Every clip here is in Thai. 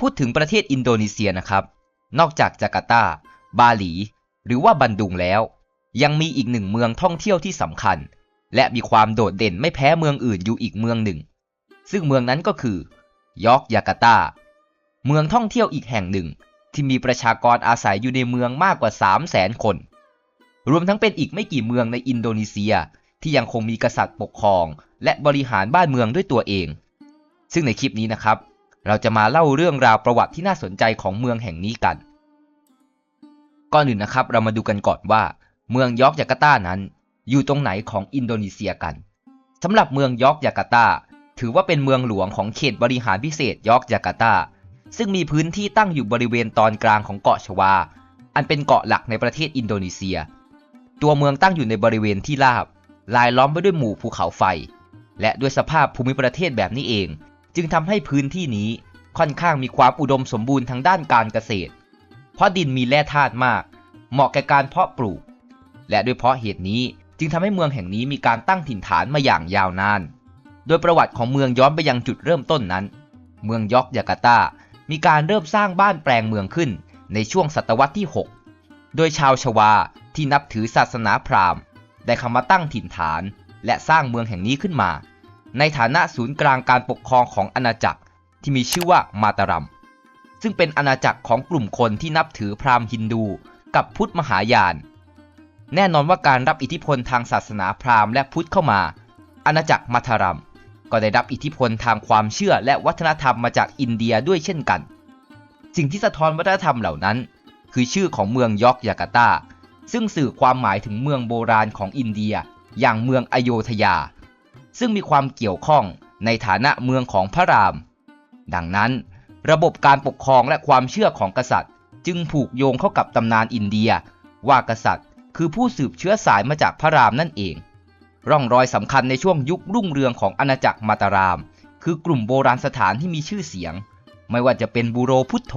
พูดถึงประเทศอินโดนีเซียนะครับ นอกจากจาการ์ตา บาหลี หรือว่าบันดุงแล้ว ยังมีอีกหนึ่งเมืองท่องเที่ยวที่สำคัญ และมีความโดดเด่นไม่แพ้เมืองอื่นอยู่อีกเมืองหนึ่ง ซึ่งเมืองนั้นก็คือยอร์กยาการ์ตา เมืองท่องเที่ยวอีกแห่งหนึ่ง ที่มีประชากรอาศัยอยู่ในเมืองมากกว่า 3 0 0แสนคน รวมทั้งเป็นอีกไม่กี่เมืองในอินโดนีเซียที่ยังคงมีกษัตริย์ปกครอง และบริหารบ้านเมืองด้วยตัวเอง ซึ่งในคลิปนี้นะครับ เราจะมาเล่าเรื่องราวประวัติที่น่าสนใจของเมืองแห่งนี้กัน ก่อนอื่นนะครับ เรามาดูกันก่อนว่า เมืองยอร์กยาการ์ตานั้น อยู่ตรงไหนของอินโดนีเซียกันสำหรับเมืองยอร์กยาการ์ตา ถือว่าเป็นเมืองหลวงของเขตบริหารพิเศษยอร์กยาการ์ตา ซึ่งมีพื้นที่ตั้งอยู่บริเวณตอนกลางของเกาะชวา อันเป็นเกาะหลักในประเทศอินโดนีเซีย ตัวเมืองตั้งอยู่ในบริเวณที่ราบลายล้อมไปด้วยหมู่ภูเขาไฟ และด้วยสภาพภูมิประเทศแบบนี้เอง จึงทำให้พื้นที่นี้ ค่อนข้างมีความอุดมสมบูรณ์ทางด้านการเกษตร เพราะดินมีแร่ธาตุมาก เหมาะแก่การเพาะปลูก และด้วยเพราะเหตุนี้จึงทำให้เมืองแห่งนี้มีการตั้งถิ่นฐานมาอย่างยาวนาน โดยประวัติของเมืองย้อนไปยังจุดเริ่มต้นนั้น เมืองยอกยาการ์ตา มีการเริ่มสร้างบ้านแปลงเมืองขึ้นในช่วงศตวรรษที่ 6 โดยชาวชวาที่นับถือศาสนาพราหมณ์ ได้เข้ามาตั้งถิ่นฐาน และสร้างเมืองแห่งนี้ขึ้นมา ในฐานะศูนย์กลางการปกครองของอาณาจักร ที่มีชื่อว่ามาตารัม ซึ่งเป็นอาณาจักรของกลุ่มคนที่นับถือพราหมณ์ฮินดูกับพุทธมหายาน แน่นอนว่าการรับอิทธิพลทางศาสนาพราหมณ์และพุทธเข้ามา อาณาจักรมัทารัม ก็ได้รับอิทธิพลทางความเชื่อและวัฒนธรรมมาจากอินเดียด้วยเช่นกัน สิ่งที่สะท้อนวัฒนธรรมเหล่านั้น คือชื่อของเมืองยอร์กยาการ์ตา ซึ่งสื่อความหมายถึงเมืองโบราณของอินเดีย อย่างเมืองอโยธยา ซึ่งมีความเกี่ยวข้องในฐานะเมืองของพระราม ดังนั้น ระบบการปกครองและความเชื่อของกษัตริย์ จึงผูกโยงเข้ากับตำนานอินเดีย ว่ากษัตริย์ คือผู้สืบเชื้อสายมาจากพระรามนั่นเอง ร่องรอยสำคัญในช่วงยุครุ่งเรืองของอาณาจักรมาตาราม คือกลุ่มโบราณสถานที่มีชื่อเสียง ไม่ว่าจะเป็นบูโรพุทโธ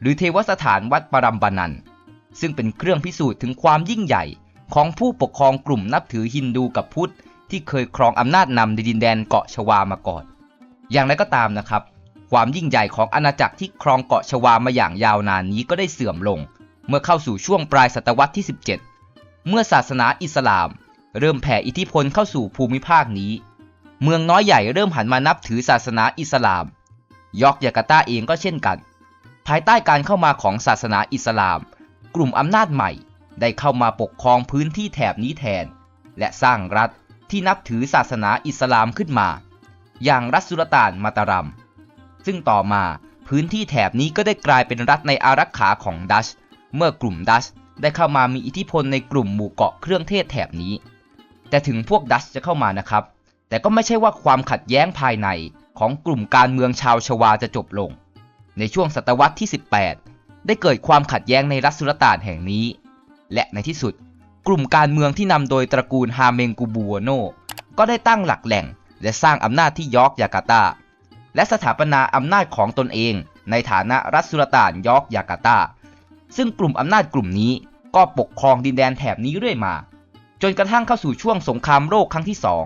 หรือเทวสถานวัดปรัมบานันซึ่งเป็นเครื่องพิสูจน์ถึงความยิ่งใหญ่ของผู้ปกครองกลุ่มนับถือฮินดูกับพุทธที่เคยครองอำนาจนำในดินแดนเกาะชวามาก่อน อย่างไรก็ตามนะครับ ความยิ่งใหญ่ของอาณาจักรที่ครองเกาะชวามาอย่างยาวนานนี้ก็ได้เสื่อมลง เมื่อเข้าสู่ช่วงปลายศตวรรษที่ 17 เมื่อศาสนาอิสลาม เริ่มแผ่อิทธิพลเข้าสู่ภูมิภาคนี้ เมืองน้อยใหญ่เริ่มหันมานับถือศาสนาอิสลาม ยอกยาการ์ตาเองก็เช่นกัน ภายใต้การเข้ามาของศาสนาอิสลาม กลุ่มอำนาจใหม่ได้เข้ามาปกครองพื้นที่แถบนี้แทน และสร้างรัฐที่นับถือศาสนาอิสลามขึ้นมา อย่างรัฐสุลต่านมาตารัม ซึ่งต่อมาพื้นที่แถบนี้ก็ได้กลายเป็นรัฐในอารักขาของดัช เมื่อกลุ่มดัชได้เข้ามามีอิทธิพลในกลุ่มหมู่เกาะเครื่องเทศแถบนี้ แต่ถึงพวกดัชจะเข้ามานะครับ แต่ก็ไม่ใช่ว่าความขัดแย้งภายในของกลุ่มการเมืองชาวชวาจะจบลง ในช่วงศตวรรษที่ 18 ได้เกิดความขัดแย้งในรัฐสุลต่านแห่งนี้ และในที่สุด กลุ่มการเมืองที่นำโดยตระกูลฮาเมงกูบัวโนก็ได้ตั้งหลักแหล่ง และสร้างอำนาจที่ยอร์กยาการ์ตา และสถาปนาอำนาจของตนเอง ในฐานะรัฐสุลต่านยอร์กยาการ์ตา ซึ่งกลุ่มอำนาจกลุ่มนี้ก็ปกครองดินแดนแถบนี้เรื่อยมา จนกระทั่งเข้าสู่ช่วงสงครามโลกครั้งที่สอง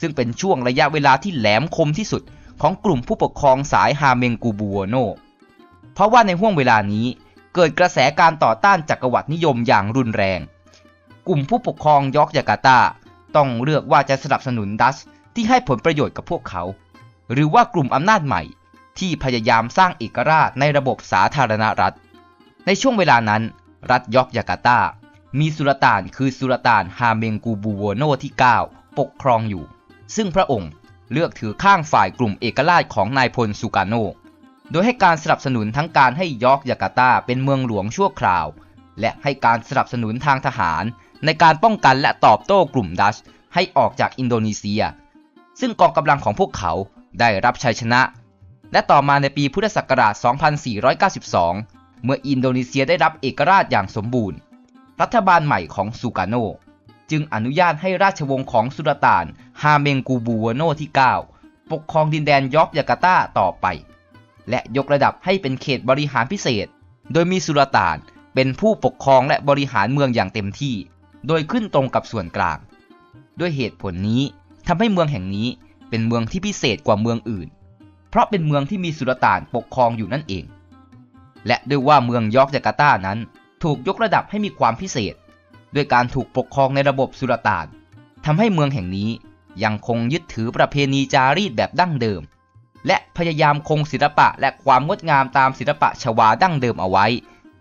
ซึ่งเป็นช่วงระยะเวลาที่แหลมคมที่สุดของกลุ่มผู้ปกครองสายฮาเมงกูบัวโน เพราะว่าในห่วงเวลานี้เกิดกระแสการต่อต้านจักรวรรดินิยมอย่างรุนแรง กลุ่มผู้ปกครองยอกยาการ์ตา ต้องเลือกว่าจะสนับสนุนดัชที่ให้ผลประโยชน์กับพวกเขา หรือว่ากลุ่มอำนาจใหม่ ที่พยายามสร้างเอกราชในระบบสาธารณรัฐ ในช่วงเวลานั้น รัฐยอกยาการ์ตา มีสุลต่านคือสุลต่านฮาเมงกูบูโวโนที่ 9 ปกครองอยู่ ซึ่งพระองค์เลือกถือข้างฝ่ายกลุ่มเอกราชของนายพลสุกาโน โดยให้การสนับสนุนทั้งการให้ยอร์กยาการ์ตาเป็นเมืองหลวงชั่วคราว และให้การสนับสนุนทางทหารในการป้องกันและตอบโต้กลุ่มดัชให้ออกจากอินโดนีเซีย ซึ่งกองกำลังของพวกเขา ได้รับชัยชนะ และต่อมาในปีพุทธศักราช 2492 เมื่ออินโดนีเซียได้รับเอกราชอย่างสมบูรณ์ รัฐบาลใหม่ของสุกาโน จึงอนุญาตให้ราชวงศ์ของสุลต่านฮาเมงกูบูวโนที่ 9 ปกครองดินแดนยอกยาการ์ตาต่อไป และยกระดับให้เป็นเขตบริหารพิเศษ โดยมีสุลต่านเป็นผู้ปกครองและบริหารเมืองอย่างเต็มที่ โดยขึ้นตรงกับส่วนกลาง ด้วยเหตุผลนี้ทำให้เมืองแห่งนี้ เป็นเมืองที่พิเศษกว่าเมืองอื่น เพราะเป็นเมืองที่มีสุลต่านปกครองอยู่นั่นเอง และด้วยว่าเมืองยอร์กจาการ์ตานั้น ถูกยกระดับให้มีความพิเศษ ด้วยการถูกปกครองในระบบสุลต่านทำให้เมืองแห่งนี้ยังคงยึดถือประเพณีจารีตแบบดั้งเดิม และพยายามคงศิลปะและความงดงามตามศิลปะชวาดั้งเดิมเอาไว้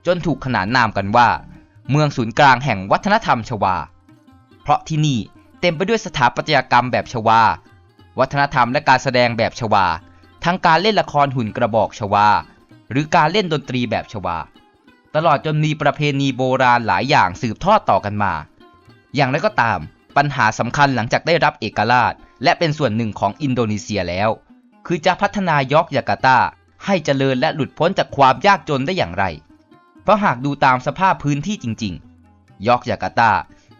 จนถูกขนานนามกันว่า เมืองศูนย์กลางแห่งวัฒนธรรมชวา เพราะที่นี่เต็มไปด้วยสถาปัตยกรรมแบบชวา วัฒนธรรมและการแสดงแบบชวา ทั้งการเล่นละครหุ่นกระบอกชวา หรือการเล่นดนตรีแบบชวา ตลอดจนมีประเพณีโบราณหลายอย่างสืบทอดต่อกันมา อย่างไรก็ตามปัญหาสำคัญหลังจากได้รับเอกราช และเป็นส่วนหนึ่งของอินโดนีเซียแล้ว คือจะพัฒนายอกยาการ์ตาให้เจริญและหลุดพ้นจากความยากจนได้อย่างไร เพราะหากดูตามสภาพพื้นที่จริง ๆ ยอกยาการ์ตา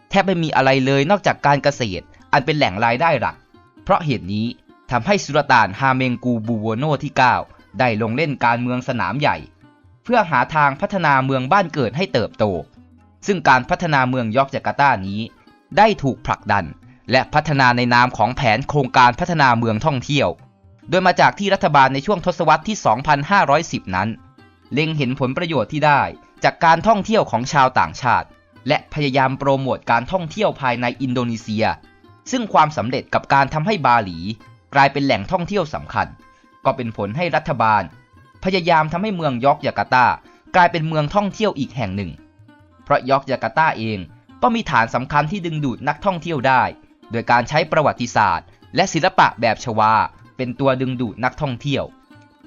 แทบไม่มีอะไรเลยนอกจากการเกษตร อันเป็นแหล่งรายได้หลัก เพราะเหตุนี้ทำให้สุลต่านฮาเมงกูบูโวโนที่ 9 ได้ลงเล่นการเมืองสนามใหญ่ เพื่อหาทางพัฒนาเมืองบ้านเกิดให้เติบโต ซึ่งการพัฒนาเมืองยอกจาการ์ตานี้ ได้ถูกผลักดัน และพัฒนาในนามของแผนโครงการพัฒนาเมืองท่องเที่ยว โดยมาจากที่รัฐบาลในช่วงทศวรรษที่ 2510 นั้น เล็งเห็นผลประโยชน์ที่ได้จากการท่องเที่ยวของชาวต่างชาติ และพยายามโปรโมทการท่องเที่ยวภายในอินโดนีเซีย ซึ่งความสำเร็จกับการทำให้บาหลี กลายเป็นแหล่งท่องเที่ยวสำคัญ ก็เป็นผลให้รัฐบาล พยายามทำให้เมืองยอกยาการ์ตากลายเป็นเมืองท่องเที่ยวอีกแห่งหนึ่ง เพราะยอกยาการ์ตาเองก็มีฐานสำคัญที่ดึงดูดนักท่องเที่ยวได้ โดยการใช้ประวัติศาสตร์ และศิลปะแบบชวา เป็นตัวดึงดูดนักท่องเที่ยว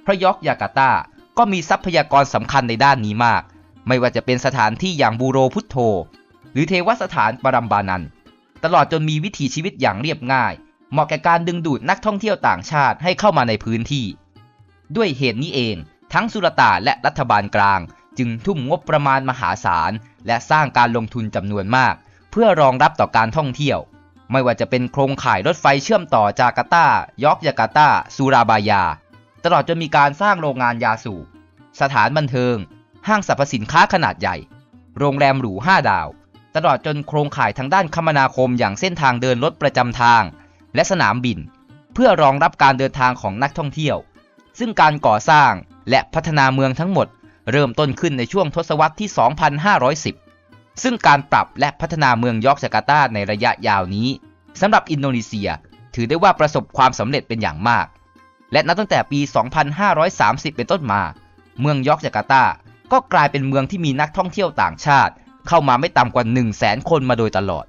เพราะยอกยาการ์ตาก็มีทรัพยากรสำคัญในด้านนี้มาก ไม่ว่าจะเป็นสถานที่อย่างบูโรพุทโธ หรือเทวสถานปรัมบานัน ตลอดจนมีวิถีชีวิตอย่างเรียบง่าย เหมาะแก่การดึงดูดนักท่องเที่ยวต่างชาติให้เข้ามาในพื้นที่ ด้วยเหตุนี้เอง ทั้งสุลต่านและรัฐบาลกลาง จึงทุ่มงบประมาณมหาศาล และสร้างการลงทุนจำนวนมาก เพื่อรองรับต่อการท่องเที่ยว ไม่ว่าจะเป็นโครงข่ายรถไฟเชื่อมต่อจาการ์ตายอกยาการ์ตาสุราบายา ตลอดจนมีการสร้างโรงงานยาสูบสถานบันเทิง ห้างสรรพสินค้าขนาดใหญ่ โรงแรมหรู5ดาว ตลอดจนโครงข่ายทางด้านคมนาคมอย่างเส้นทางเดินรถประจำทาง และสนามบิน เพื่อรองรับการเดินทางของนักท่องเที่ยว ซึ่งการก่อสร้างและพัฒนาเมืองทั้งหมด เริ่มต้นขึ้นในช่วงทศวรรษที่ 2510 ซึ่งการปรับและพัฒนาเมืองยอกจาการ์ตาในระยะยาวนี้สำหรับอินโดนีเซีย ถือได้ว่าประสบความสำเร็จเป็นอย่างมาก และนับตั้งแต่ปี 2530 เป็นต้นมา เมืองยอกจาการ์ตาก็กลายเป็นเมืองที่มีนักท่องเที่ยวต่างชาติ เข้ามาไม่ต่ำกว่า 1 0 0 0 0แสนคนมาโดยตลอด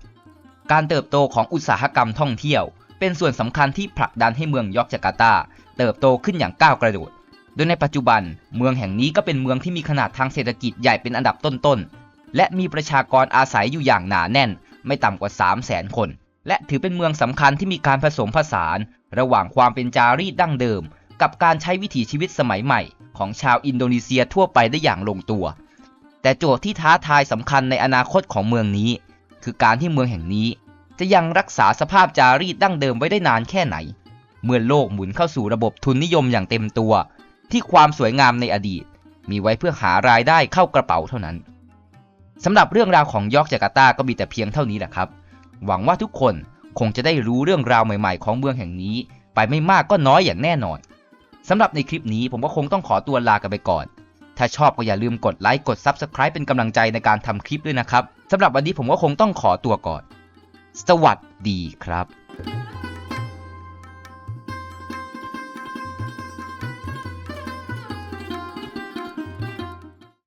การเติบโตของอุตสาหกรรมท่องเที่ยว เป็นส่วนสำคัญที่ผลักดันให้เมืองยอกจาการ์ตา เติบโตขึ้นอย่างก้าวกระโดด โดยในปัจจุบันเมืองแห่งนี้ก็เป็นเมืองที่มีขนาดทางเศรษฐกิจใหญ่เป็นอันดับต้นๆ และมีประชากรอาศัยอยู่อย่างหนาแน่น ไม่ต่ำกว่า 3 0 0แสนคน และถือเป็นเมืองสำคัญที่มีการผสมผสาน ระหว่างความเป็นจารีตดั้งเดิม กับการใช้วิถีชีวิตสมัยใหม่ ของชาวอินโดนีเซียทั่วไปได้อย่างลงตัว แต่โจทย์ที่ท้าทายสำคัญในอนาคตของเมืองนี้ คือการที่เมืองแห่งนี้ จะยังรักษาสภาพจารีตดั้งเดิมไว้ได้นานแค่ไหน เมื่อโลกหมุนเข้าสู่ระบบทุนนิยมอย่างเต็มตัว ที่ความสวยงามในอดีต มีไว้เพื่อหารายได้เข้ากระเป๋าเท่านั้นสำหรับเรื่องราวของยอกจาการ์ตาก็มีแต่เพียงเท่านี้แหละครับ หวังว่าทุกคนคงจะได้รู้เรื่องราวใหม่ ๆ ของเมืองแห่งนี้ ไปไม่มากก็น้อยอย่างแน่นอนสำหรับในคลิปนี้ผมก็คงต้องขอตัวลากันไปก่อน ถ้าชอบก็อย่าลืมกดไลค์กด Subscribe เป็นกำลังใจในการทำคลิปด้วยนะครับสำหรับวันนี้ผมก็คงต้องขอตัวก่อน สวัสดีครับ